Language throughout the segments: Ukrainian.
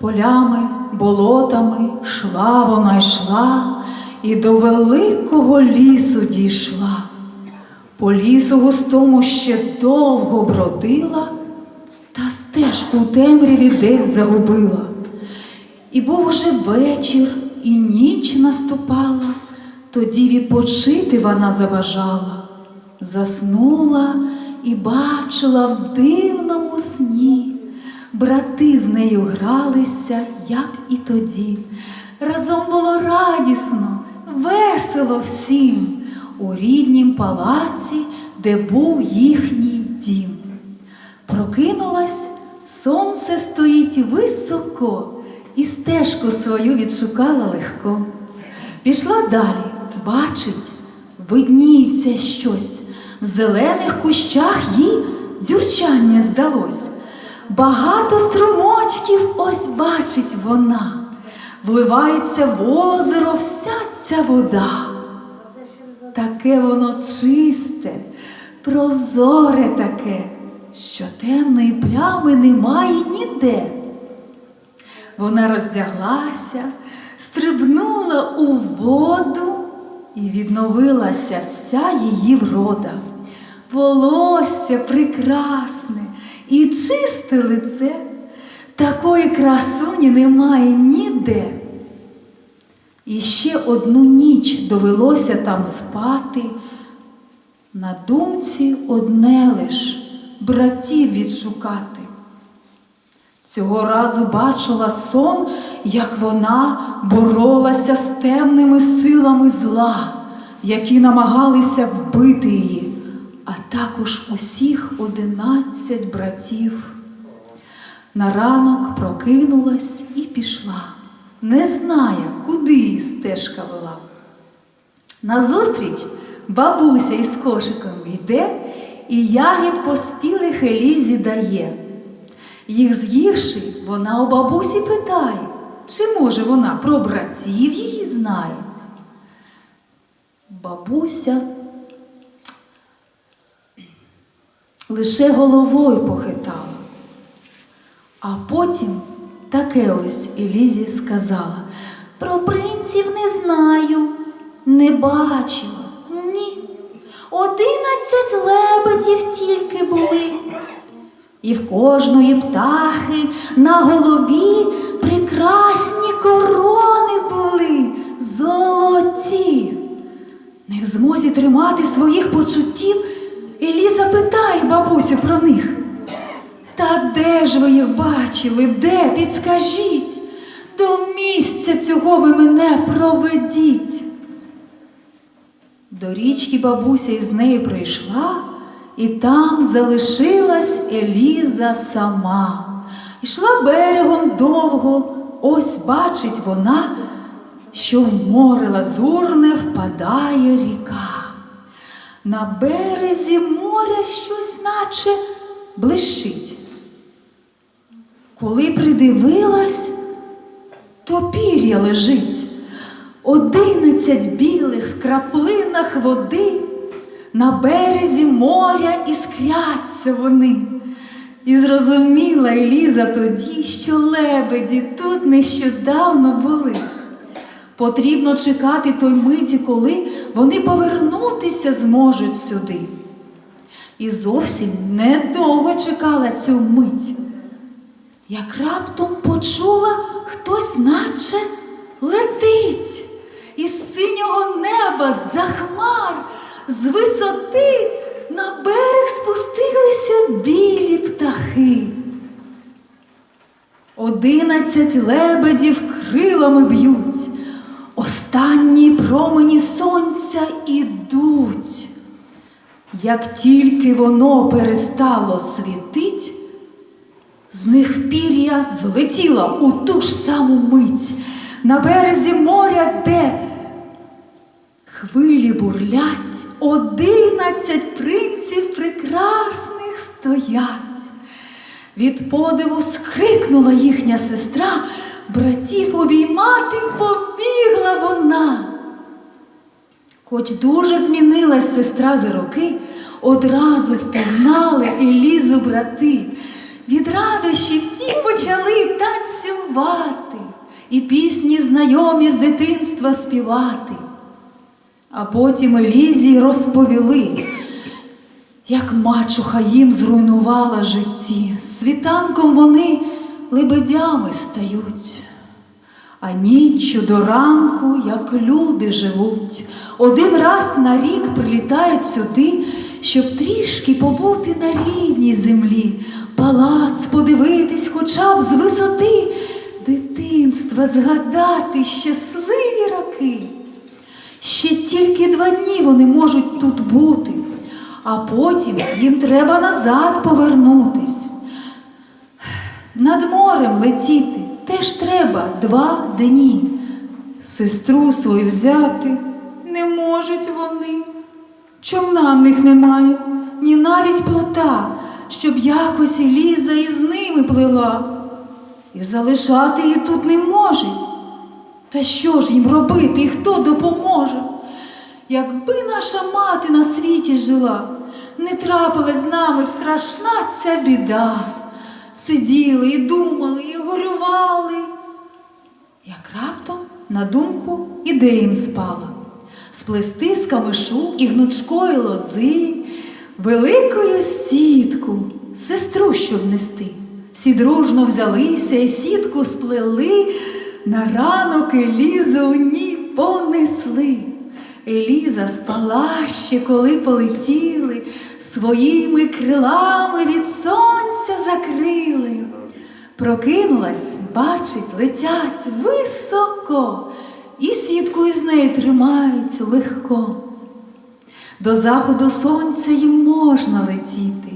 Полями, болотами шла вона йшла і до великого лісу дійшла. По лісу густому ще довго бродила, та стежку у темряві десь загубила. І був уже вечір, і ніч наступала, тоді відпочити вона забажала. Заснула і бачила в сні. Брати з нею гралися, як і тоді. Разом було радісно, весело всім у ріднім палаці, де був їхній дім. Прокинулась, сонце стоїть високо, і стежку свою відшукала легко. Пішла далі, бачить, видніється щось. В зелених кущах їй дзюрчання здалось. Багато струмочків ось бачить вона. Вливається в озеро вся ця вода. Таке воно чисте, прозоре таке, що темної плями немає ніде. Вона роздяглася, стрибнула у воду і відновилася вся її врода. Волосся прекрасне і чисте лице, такої красуні немає ніде. І ще одну ніч довелося там спати. На думці одне лиш братів відшукати. Цього разу бачила сон, як вона боролася з темними силами зла, які намагалися вбити її, а також усіх одинадцять братів. На ранок прокинулась і пішла, не знає, куди її стежка вела. Назустріч бабуся із кошиком йде і ягід поспілих Елізі дає. Їх з'ївши, вона у бабусі питає, чи може вона про братів її знає. Бабуся лише головою похитала, а потім таке ось Елізі сказала. Про принців не знаю, не бачила. Ні. Одинадцять лебедів тільки були. І в кожної птахи на голові прекрасні корони були золоті. Не в змозі тримати своїх почуттів, Еліза питає бабусю про них. Та де ж ви їх бачили? Де? Підскажіть? До місця цього ви мене проведіть. До річки бабуся із нею прийшла, і там залишилась Еліза сама. Ішла берегом довго, ось бачить вона, що в море лазурне впадає ріка. На березі моря щось наче блищить. Коли придивилась, то пір'я лежить. Одинадцять білих краплинах води, на березі моря іскряться вони. І зрозуміла Еліза тоді, що лебеді тут нещодавно були. Потрібно чекати той миті, коли вони повернутися зможуть сюди. І зовсім недовго чекала цю мить. Як раптом почула хтось наче летить із синього неба за хмар, з висоти на берег спустилися білі птахи. Одинадцять лебедів крилами б'ють, промені сонця ідуть. Як тільки воно перестало світить, з них пір'я злетіла у ту ж саму мить на березі моря, де хвилі бурлять, одинадцять принців прекрасних стоять. Від подиву скрикнула їхня сестра, братів обіймати побігла вона. Хоч дуже змінилась сестра за роки, одразу впізнали Елізу брати. Від радощі всі почали танцювати. і пісні знайомі з дитинства співати. А потім Елізії розповіли, як мачуха їм зруйнувала житті. Світанком вони лебедями стають. А ніччю до ранку, як люди живуть, один раз на рік прилітають сюди, щоб трішки побути на рідній землі, палац подивитись хоча б з висоти, дитинства згадати щасливі роки. Ще тільки два дні вони можуть тут бути, а потім їм треба назад повернутись. Над морем летіти теж треба два дні. Сестру свою взяти не можуть вони. Човна в них немає, ні навіть плота, щоб якось Ліза із ними плила. І залишати її тут не можуть. Та що ж їм робити і хто допоможе? Якби наша мати на світі жила, не трапилась з нами страшна ця біда. Сиділи і думали, і горювали. Як раптом на думку ідея їм спала сплести з камишу і гнучкої лози, великою сітку, сестру, щоб нести. Всі дружно взялися і сітку сплели, на ранок Елізу у ній понесли. Еліза спала ще, коли полетіли, своїми крилами від сонця закрили. Прокинулась, бачить, летять високо, і сітку із неї тримають легко. До заходу сонця їм можна летіти,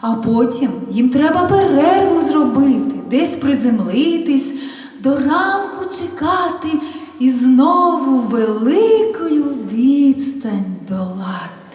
а потім їм треба перерву зробити, десь приземлитись, до ранку чекати і знову великою відстань долати.